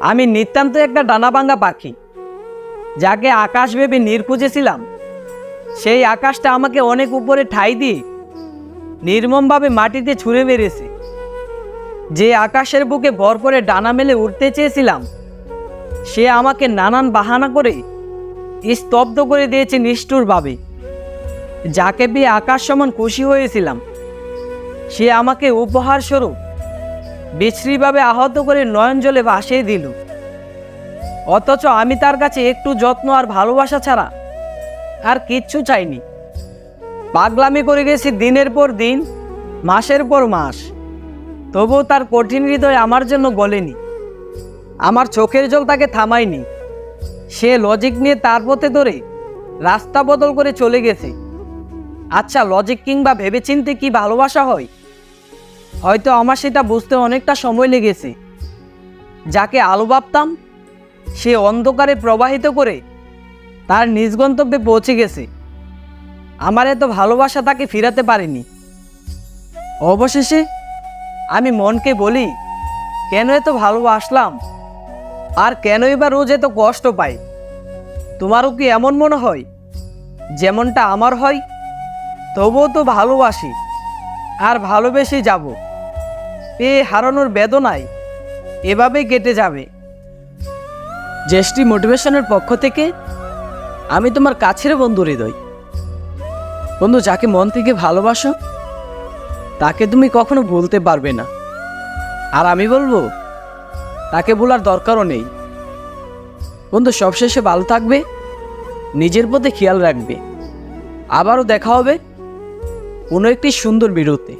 আমি নিতান্ত একটা ডানাভাঙ্গা পাখি, যাকে আকাশ ভেবে নীর খুঁজেছিলাম। সেই আকাশটা আমাকে অনেক উপরে ঠাই দিয়ে নির্মমভাবে মাটিতে ছুঁড়ে মেরেছে। যে আকাশের বুকে ভর করে ডানা মেলে উঠতে চেয়েছিলাম, সে আমাকে নানান বাহানা করে স্তব্ধ করে দিয়েছে নিষ্ঠুরভাবে, যাকে পেয়ে আকাশ সমান খুশি হয়েছিলাম। সে আমাকে উপহার স্বরূপ বিশ্রীভাবে আহত করে নয়ন জলে ভাসিয়ে দিল। অথচ আমি তার কাছে একটু যত্ন আর ভালোবাসা ছাড়া আর কিচ্ছু চাইনি। পাগলামি করে গেছি দিনের পর দিন, মাসের পর মাস। তবুও তার কঠিন হৃদয় আমার জন্য গলেনি। আমার চোখের জল তাকে থামায়নি। সে লজিক নিয়ে তার পথে ধরে রাস্তা বদল করে চলে গেছে। আচ্ছা লজিক কিংবা ভেবেচিন্তে কি ভালোবাসা হয়? হয়তো আমার সেটা বুঝতে অনেকটা সময় লেগেছে। যাকে আলো ভাবতাম, সে অন্ধকারে প্রবাহিত করে তার নিজ গন্তব্যে পৌঁছে গেছে। আমার এত ভালোবাসা তাকে ফিরাতে পারেনি। অবশেষে আমি মনকে বলি, কেন এত ভালোবাসলাম? আর কেনই বা রোজ এত কষ্ট পাই? তোমারও কি এমন মনে হয়? যেমনটা আমার হয়, তবুও তো ভালোবাসি, আর ভালোবেসেই যাব। পেয়ে হারানোর বেদনায় এভাবেই কেটে যাবে। জেস্টি মোটিভেশনের পক্ষ থেকে আমি তোমার কাছের বন্ধু হৃদয়। বন্ধু, যাকে মন থেকে ভালোবাসো, তাকে তুমি কখনো ভুলতে পারবে না। আর আমি বলব, তাকে ভোলার দরকারও নেই। বন্ধু, সবশেষে ভালো থাকবে, নিজের প্রতি খেয়াল রাখবে। আবারও দেখা হবে কোনো একটি সুন্দর বিরতি